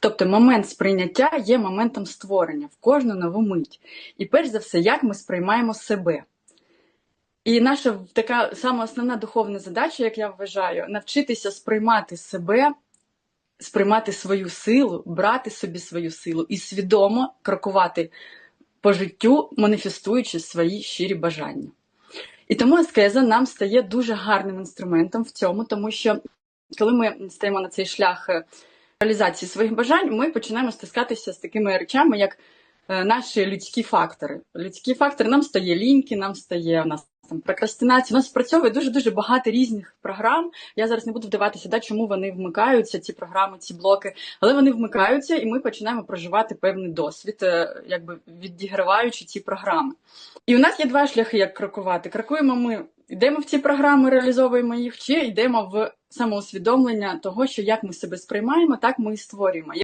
Тобто момент сприйняття є моментом створення в кожну нову мить. І перш за все, як ми сприймаємо себе. І наша така сама основна духовна задача, як я вважаю, навчитися сприймати себе, сприймати свою силу, брати собі свою силу і свідомо крокувати по життю, маніфестуючи свої щирі бажання. І тому аскеза нам стає дуже гарним інструментом в цьому, тому що коли ми стаємо на цей шлях е, реалізації своїх бажань, ми починаємо стискатися з такими речами, як е, наші людські фактори. Людські фактори нам стає ліньки, нам стає у нас там прокрастинація. У нас спрацьовує дуже дуже багато різних програм. Я зараз не буду вдаватися, да, чому вони вмикаються, ці програми, ці блоки, але вони вмикаються, і ми починаємо проживати певний досвід, е, якби відіграваючи ці програми. І у нас є два шляхи, як крокувати. Крокуємо ми, йдемо в ці програми, реалізовуємо їх, чи йдемо в самоусвідомлення того, що як ми себе сприймаємо, так ми і створюємо.